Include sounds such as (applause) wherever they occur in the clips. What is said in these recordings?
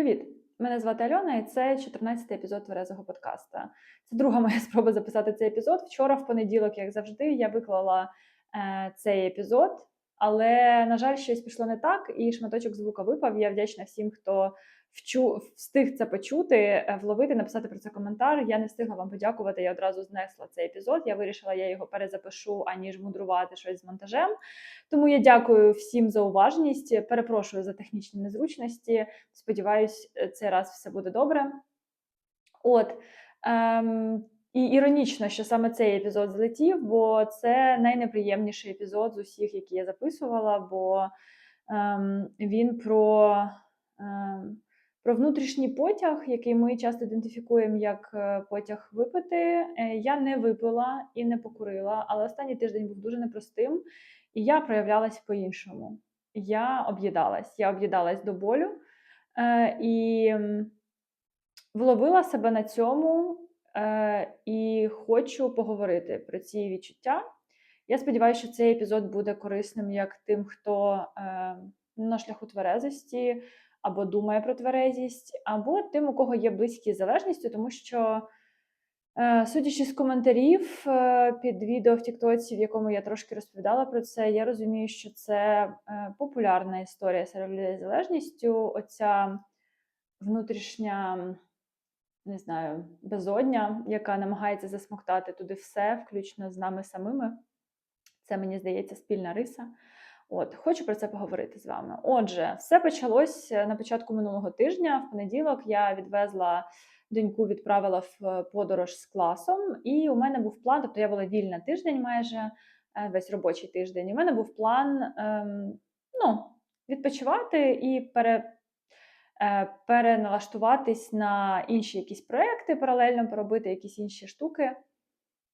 Привіт! Мене звати Альона, і це 14-й епізод тверезого подкаста. Це друга моя (laughs) спроба записати цей епізод. Вчора, в понеділок, як завжди, я виклала е, цей епізод, але, на жаль, щось пішло не так, і шматочок звука випав. Я вдячна всім, хто вчу, встиг це почути, е, вловити, написати про це коментар. Я не встигла вам подякувати. Я одразу знесла цей епізод. Я вирішила, я його перезапишу, аніж мудрувати щось з монтажем. Тому я дякую всім за уважність. Перепрошую за технічні незручності. Сподіваюсь, цей раз все буде добре. От. Ем, і іронічно, що саме цей епізод злетів, бо це найнеприємніший епізод з усіх, які я записувала, бо ем, він про. Ем, про внутрішній потяг, який ми часто ідентифікуємо як е, потяг випити, е, я не випила і не покурила, але останній тиждень був дуже непростим, і я проявлялась по-іншому. Я об'їдалась. Я об'їдалась до болю е, і вловила себе на цьому і хочу поговорити про ці відчуття. Я сподіваюся, що цей епізод буде корисним як тим, хто на шляху тверезості або думає про тверезість, або тим, у кого є близькі з залежністю, тому що, е, судячи з коментарів е, під відео в Тіктоці, в якому я трошки розповідала про це, я розумію, що це е, популярна історія серед людей з залежністю. Оця внутрішня. Не знаю, безодня, яка намагається засмоктати туди все, включно з нами самими. Це, мені здається, спільна риса. От, хочу про це поговорити з вами. Отже, все почалось на початку минулого тижня. В понеділок я відвезла доньку, відправила в подорож з класом, і у мене був план, тобто я була вільна тиждень, майже е, весь робочий тиждень. І у мене був план ем, ну, відпочивати і пере. Е, переналаштуватись на інші якісь проекти, паралельно поробити якісь інші штуки.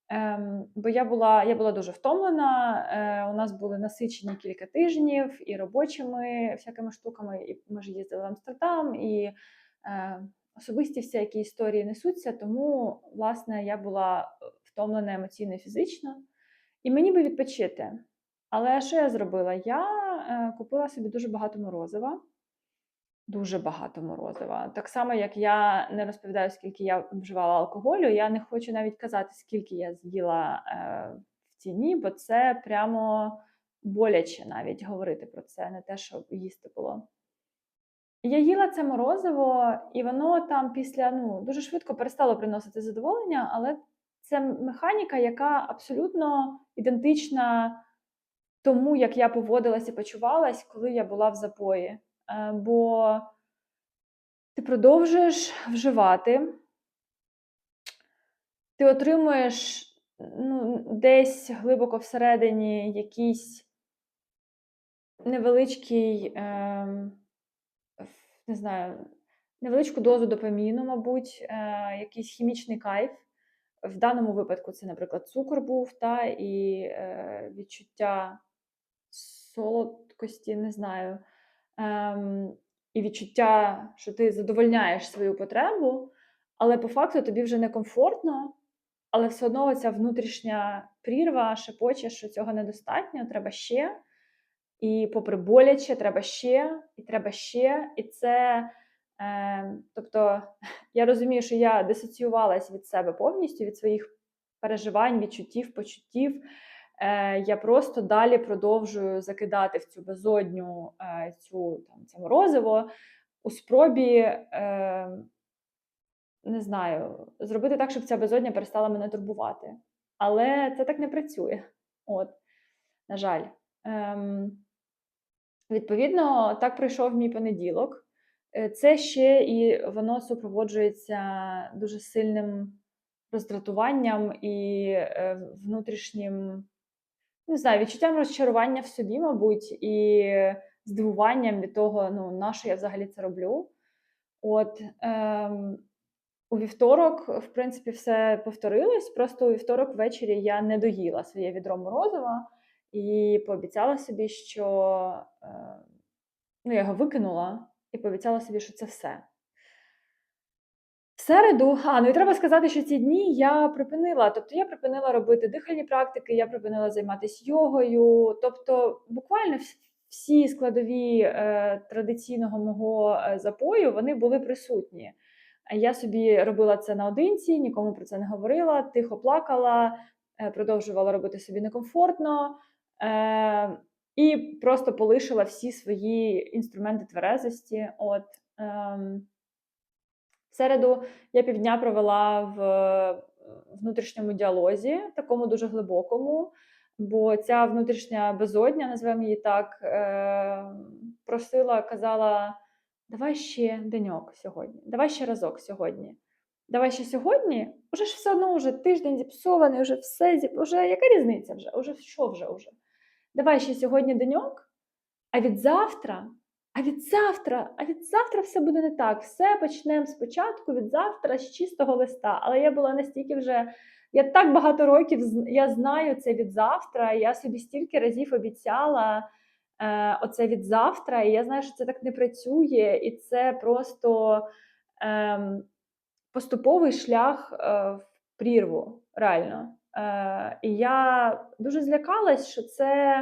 Ем, Бо я була я була дуже втомлена. Е, У нас були насичені кілька тижнів і робочими всякими штуками. І Ми ж їздили в Амстердам, і е, особисті всі які історії несуться. Тому, власне, я була втомлена емоційно і фізично, і мені би відпочити. Але що я зробила? Я е, купила собі дуже багато морозива. Дуже багато морозива. Так само, як я не розповідаю, скільки я вживала алкоголю, я не хочу навіть казати, скільки я з'їла е, в ціні, бо це прямо боляче навіть говорити про це, не те, що їсти було. Я їла це морозиво, і воно там після ну, дуже швидко перестало приносити задоволення, але це механіка, яка абсолютно ідентична тому, як я поводилась і почувалась, коли я була в запої. Е, бо ти продовжуєш вживати, ти отримуєш ну, десь глибоко всередині якийсь невеличкий, е, не знаю, невеличку дозу допаміну, мабуть, е, якийсь хімічний кайф. В даному випадку це, наприклад, цукор був, та, і е, відчуття солодкості, не знаю ем, і відчуття, що ти задовольняєш свою потребу, але по факту тобі вже некомфортно, але все одно ця внутрішня прірва шепоче, що цього недостатньо, треба ще. І попри боляче, треба ще, і треба ще. І це, е, тобто, я розумію, що я дисоціювалась від себе повністю, від своїх переживань, відчуттів, почуттів. Е, я просто далі продовжую закидати в цю безодню е, цю там це морозиво у спробі, е, не знаю, зробити так, щоб ця безодня перестала мене турбувати. Але це так не працює. От, на жаль. Ем, Відповідно, так пройшов мій понеділок. Це ще і воно супроводжується дуже сильним роздратуванням і внутрішнім не знаю, відчуттям розчарування в собі, мабуть, і здивуванням від того, ну, на що я взагалі це роблю. От ем, у вівторок, в принципі, все повторилось. Просто у вівторок ввечері я не доїла своє відро морозива і пообіцяла собі, що е, ну, я його викинула, і пообіцяла собі, що це все середу, а ну і треба сказати, що ці дні я припинила. Тобто я припинила робити дихальні практики, я припинила займатися йогою. Тобто, буквально всі складові е, традиційного мого е, запою вони були присутні. Я собі робила це наодинці, нікому про це не говорила, тихо плакала, е, продовжувала робити собі некомфортно е, і просто полишила всі свої інструменти тверезості. От, е, середу я півдня провела в е, внутрішньому діалозі, такому дуже глибокому, бо ця внутрішня безодня, називаємо її так, е, просила, казала: давай ще деньок сьогодні, давай ще разок сьогодні. Давай ще сьогодні, уже ж все одно вже тиждень зіпсований, вже все зіп... яка різниця вже? Уже що вже уже? Давай ще сьогодні деньок, а від завтра а від завтра, а від завтра все буде не так. Все почнемо спочатку від завтра з чистого листа. Але я була настільки вже. Я так багато років я знаю це від завтра. Я собі стільки разів обіцяла е, оце від завтра, і я знаю, що це так не працює, і це просто е, поступовий шлях е, в прірву, реально. Е, І я дуже злякалась, що це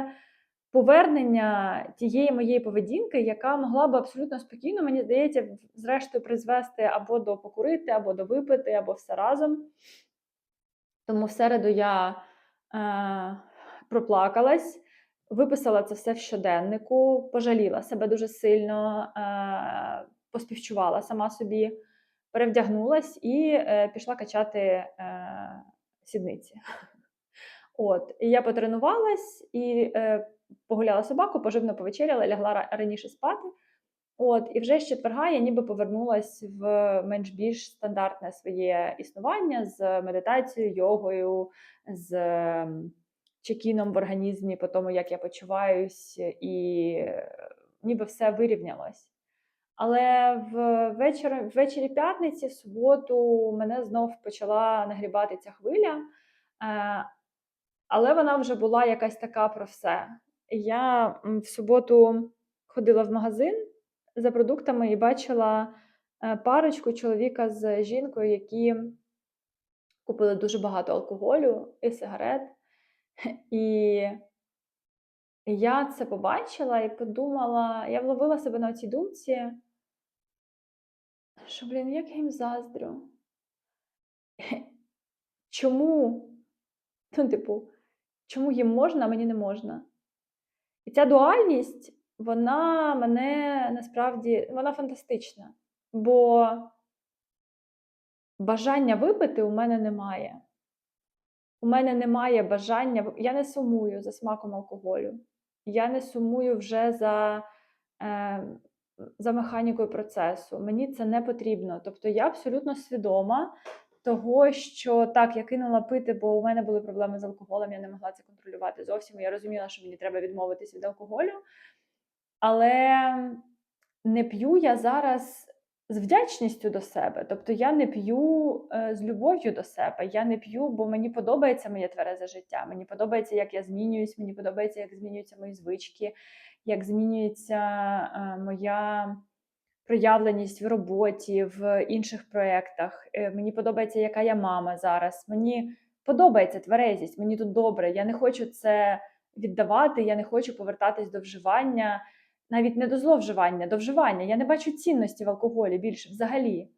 повернення тієї моєї поведінки, яка могла би абсолютно спокійно, мені здається, зрештою призвести або до покурити, або до випити, або все разом. Тому в середу я е, проплакалась, виписала це все в щоденнику, пожаліла себе дуже сильно, е, поспівчувала сама собі, перевдягнулась і е, пішла качати е, сідниці. (laughs) От, і я потренувалась і погуляла собаку, поживно повечеряла, лягла раніше спати. От, І вже з четверга я ніби повернулась в менш більш стандартне своє існування з медитацією, йогою, з чекіном в організмі, по тому, як я почуваюсь, і ніби все вирівнялось. Але в вечір, ввечері п'ятниці, в суботу, мене знов почала нагрібати ця хвиля, е, але вона вже була якась така про все я в суботу ходила в магазин за продуктами і бачила е, парочку чоловіка з жінкою, які купили дуже багато алкоголю і сигарет. (laughs) І я це побачила і подумала, я вловила себе на цій думці, що, блін, як я їм заздрю. (laughs) Чому? Ну, типу, чому їм можна, а мені не можна? І ця дуальність, вона мене насправді вона фантастична, бо бажання випити у мене немає. У мене немає бажання, я не сумую за смаком алкоголю. Я не сумую вже за е, за механікою процесу. Мені це не потрібно. Тобто я абсолютно свідома того, що так, я кинула пити, бо у мене були проблеми з алкоголем, я не могла це контролювати зовсім. Я розуміла, що мені треба відмовитись від алкоголю. Але не п'ю я зараз з вдячністю до себе. Тобто я не п'ю е, з любов'ю до себе. Я не п'ю, бо мені подобається моє тверезе життя. Мені подобається, як я змінююсь, мені подобається, як змінюються мої звички, як змінюється е, моя проявленість в роботі, в інших проєктах. Е, мені подобається, яка я мама зараз. Мені подобається тверезість, мені тут добре. Я не хочу це віддавати, я не хочу повертатись до вживання, навіть не до зловживання, до вживання. Я не бачу цінності в алкоголі більше взагалі.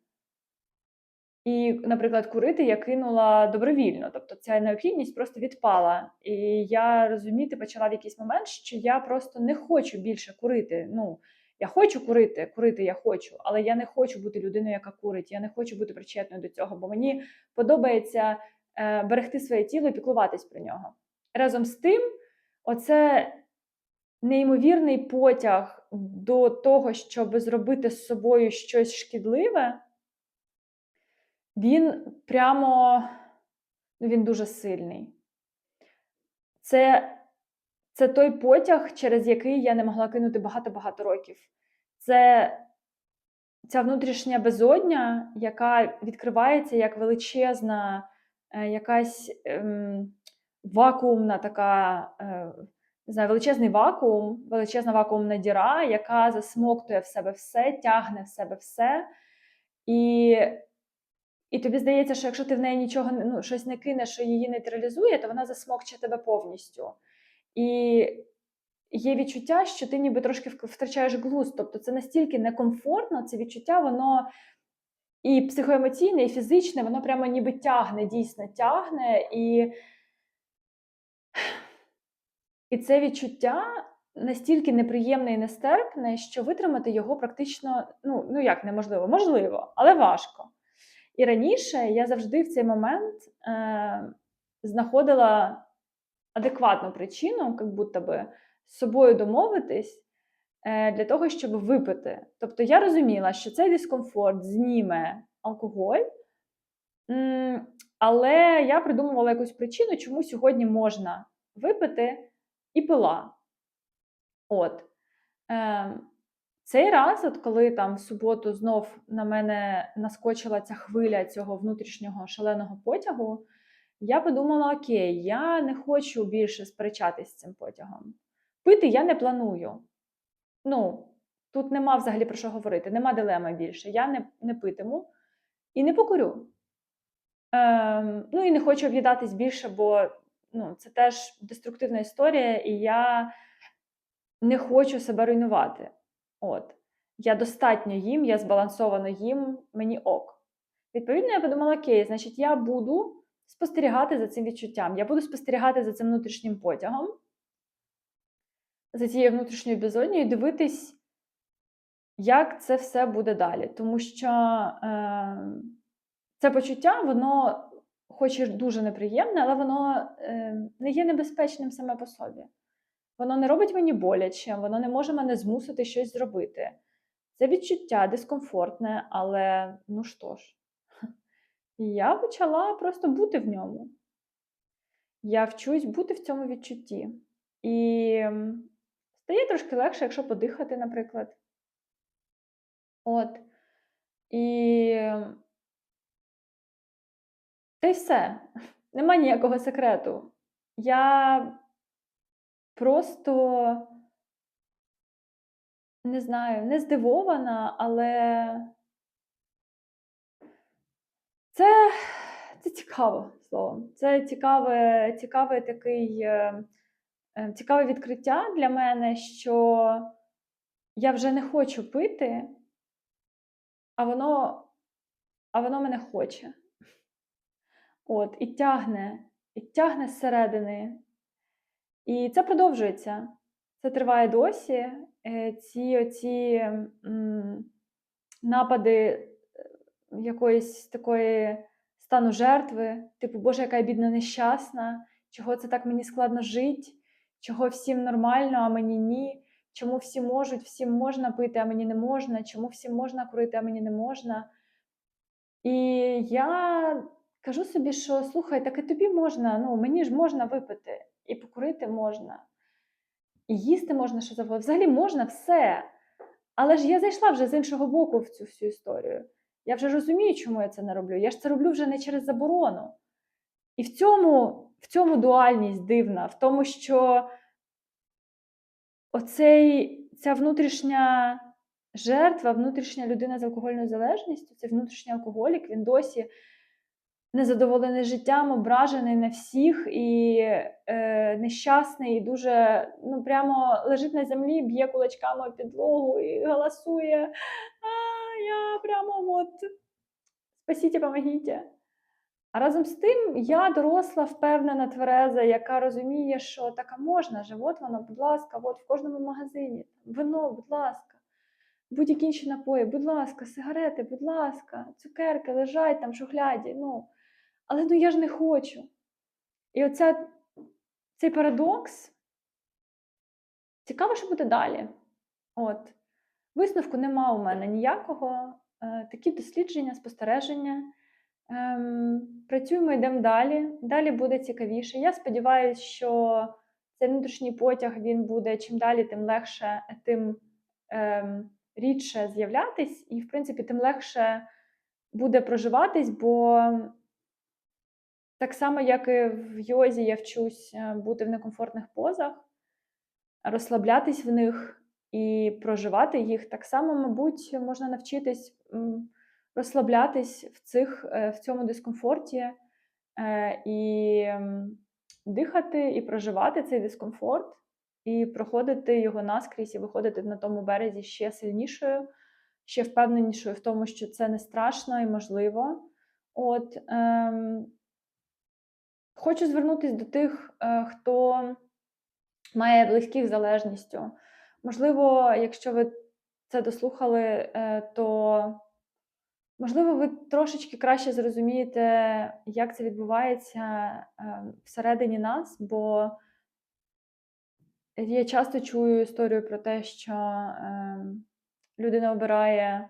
І, наприклад, курити я кинула добровільно, тобто ця необхідність просто відпала. І я розуміти почала в якийсь момент, що я просто не хочу більше курити. Ну, я хочу курити, курити я хочу, але я не хочу бути людиною, яка курить. Я не хочу бути причетною до цього, бо мені подобається е, берегти своє тіло і піклуватись про нього. Разом з тим, оце неймовірний потяг до того, щоб зробити з собою щось шкідливе, він прямо ну, він дуже сильний. Це це той потяг, через який я не могла кинути багато-багато років. Це ця внутрішня безодня, яка відкривається як величезна, е, якась ем, вакуумна така, е, не знаю, величезний вакуум, величезна вакуумна діра, яка засмоктує в себе все, тягне в себе все. І і тобі здається, що якщо ти в неї нічого ну, щось не кинеш, що її нейтралізує, то вона засмокче тебе повністю. І є відчуття, що ти ніби трошки втрачаєш глузд. Тобто це настільки некомфортно, це відчуття, воно і психоемоційне, і фізичне, воно прямо ніби тягне, дійсно тягне. І, і це відчуття настільки неприємне і нестерпне, що витримати його практично ну, ну як неможливо, можливо, але важко. І раніше я завжди в цей момент е, знаходила адекватну причину, як будто би з собою домовитись е, для того, щоб випити. Тобто я розуміла, що цей дискомфорт зніме алкоголь, але я придумувала якусь причину, чому сьогодні можна випити і пила. От. Е, цей раз, от коли там в суботу знов на мене наскочила ця хвиля цього внутрішнього шаленого потягу, я подумала: окей, я не хочу більше сперечатись з цим потягом. Пити я не планую. Ну, тут нема взагалі про що говорити, нема дилеми більше. Я не, не питиму і не покурю. Ем, ну і не хочу об'їдатись більше, бо ну, це теж деструктивна історія, і я не хочу себе руйнувати. От. Я достатньо їм, я збалансовано їм, мені ок. Відповідно, я подумала: окей, значить, я буду спостерігати за цим відчуттям, я буду спостерігати за цим внутрішнім потягом, за цією внутрішньою безоднею, і дивитись, як це все буде далі. Тому що е, це почуття, воно, хоч і дуже неприємне, але воно е, не є небезпечним саме по собі. Воно не робить мені боляче, воно не може мене змусити щось зробити. Це відчуття дискомфортне, але ну що ж, я почала просто бути в ньому. Я вчусь бути в цьому відчутті. І стає трошки легше, якщо подихати, наприклад. От. І та й все. (laughs) Нема ніякого секрету. Я просто не знаю, не здивована, але це, це цікаво словом. Це цікаве, цікаве такий, е, е, цікаве відкриття для мене, що я вже не хочу пити, а воно, а воно мене хоче. От, і тягне, і тягне зсередини. І це продовжується. Це триває досі. Е, Ці оці м, напади якоїсь такої стану жертви, типу, Боже, яка я бідна нещасна, чого це так мені складно жити, чого всім нормально, а мені ні. Чому всі можуть, всім можна пити, а мені не можна, чому всім можна курити, а мені не можна. І я кажу собі, що слухай, так і тобі можна, ну мені ж можна випити, і покурити можна, і їсти можна що завгодно. Взагалі можна все. Але ж я зайшла вже з іншого боку в цю всю історію. Я вже розумію, чому я це не роблю. Я ж це роблю вже не через заборону. І в цьому, в цьому дуальність дивна, в тому, що оцей, ця внутрішня жертва, внутрішня людина з алкогольною залежністю, цей внутрішній алкоголік, він досі незадоволений життям, ображений на всіх і е, нещасний, і дуже ну, прямо лежить на землі, б'є кулачками підлогу і голосує. А, я прямо от спасіть, помогіть. А разом з тим я доросла, впевнена, твереза, яка розуміє, що так а можна же, от воно, будь ласка, от в кожному магазині. Вино, будь ласка, будь-які інші напої, будь ласка, сигарети, будь ласка, цукерки лежать там шухляді. Ну. Але ну я ж не хочу. І оця, цей парадокс. Цікаво, що буде далі. От. Висновку нема у мене ніякого. Е, такі дослідження, спостереження. Ем, працюємо, йдемо далі. Далі буде цікавіше. Я сподіваюся, що цей внутрішній потяг він буде чим далі, тим легше, тим ем, рідше з'являтись, і, в принципі, тим легше буде проживатись, бо так само, як і в йозі, я вчусь е, бути в некомфортних позах, розслаблятись в них і проживати їх. Так само, мабуть, можна навчитись розслаблятись в, цих, е, в цьому дискомфорті е, і дихати, і проживати цей дискомфорт, і проходити його наскрізь, і виходити на тому березі ще сильнішою, ще впевненішою в тому, що це не страшно і можливо. От, ем, хочу звернутися до тих, е, хто має близьких залежністю. Можливо, якщо ви це дослухали, е, то можливо, ви трошечки краще зрозумієте, як це відбувається е, всередині нас, бо я часто чую історію про те, що е, людина обирає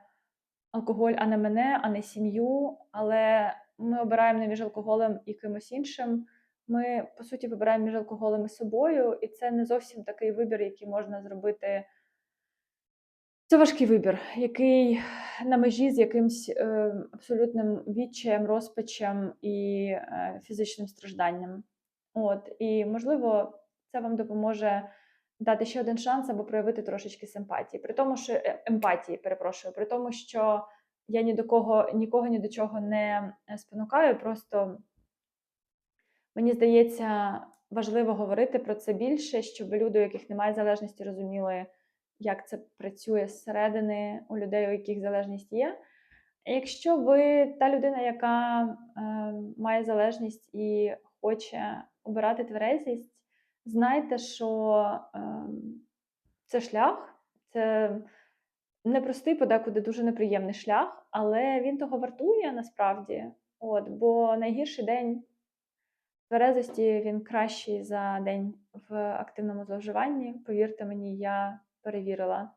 алкоголь, а не мене, а не сім'ю, але ми обираємо не між алкоголем і кимось іншим. Ми, по суті, вибираємо між алкоголем і собою, і це не зовсім такий вибір, який можна зробити. Це важкий вибір, який на межі з якимсь е, абсолютним відчаєм, розпачем і е, фізичним стражданням. От, і можливо, це вам допоможе дати ще один шанс або проявити трошечки симпатії. При тому, що е, емпатії, перепрошую, при тому, що я ні до кого, нікого ні до чого не е, спонукаю, просто мені здається, важливо говорити про це більше, щоб люди, у яких немає залежності, розуміли, як це працює зсередини у людей, у яких залежність є. Якщо ви та людина, яка е, має залежність і хоче обирати тверезість, знайте, що е, це шлях, це непростий, подекуди дуже неприємний шлях, але він того вартує насправді. От, Бо найгірший день тверезості він кращий за день в активному зловживанні. Повірте мені, я перевірила.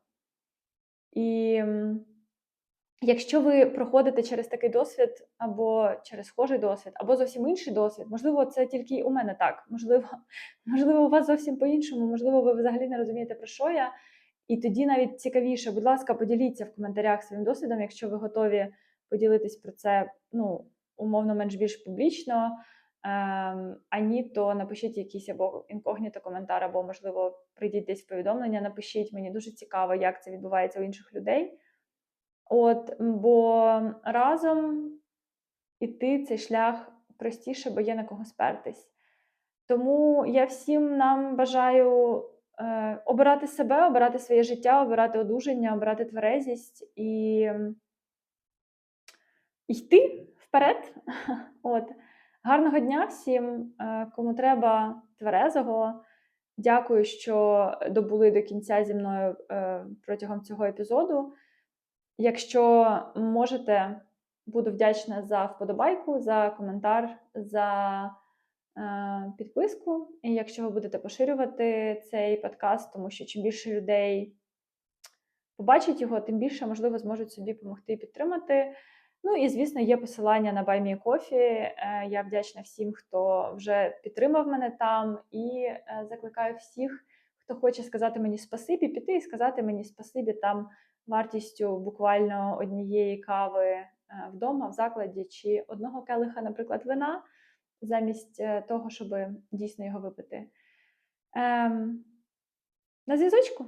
І якщо ви проходите через такий досвід, або через схожий досвід, або зовсім інший досвід, можливо, це тільки у мене так. Можливо, (laughs) можливо, у вас зовсім по-іншому, можливо, ви взагалі не розумієте, про що я. І тоді навіть цікавіше, будь ласка, поділіться в коментарях своїм досвідом, якщо ви готові поділитись про це, ну, умовно, менш більш публічно. Ем, а ні, то напишіть якийсь або інкогніто коментар, або, можливо, прийдіть десь в повідомлення, напишіть. Мені дуже цікаво, як це відбувається у інших людей. От, бо разом іти цей шлях простіше, бо є на кого спертись. Тому я всім нам бажаю е, обирати себе, обирати своє життя, обирати одужання, обирати тверезість і йти вперед. (laughs) От. Гарного дня всім, е, кому треба тверезого. Дякую, що добули до кінця зі мною е, протягом цього епізоду. Якщо можете, буду вдячна за вподобайку, за коментар, за е, підписку. І якщо ви будете поширювати цей подкаст, тому що чим більше людей побачить його, тим більше, можливо, зможуть собі допомогти і підтримати. Ну і, звісно, є посилання на BuyMeCoffee. Е, я вдячна всім, хто вже підтримав мене там, і е, закликаю всіх, хто хоче сказати мені спасибі, піти і сказати мені спасибі там вартістю буквально однієї кави е, вдома, в закладі, чи одного келиха, наприклад, вина, замість того, щоб дійсно його випити. Ем, на зв'язочку.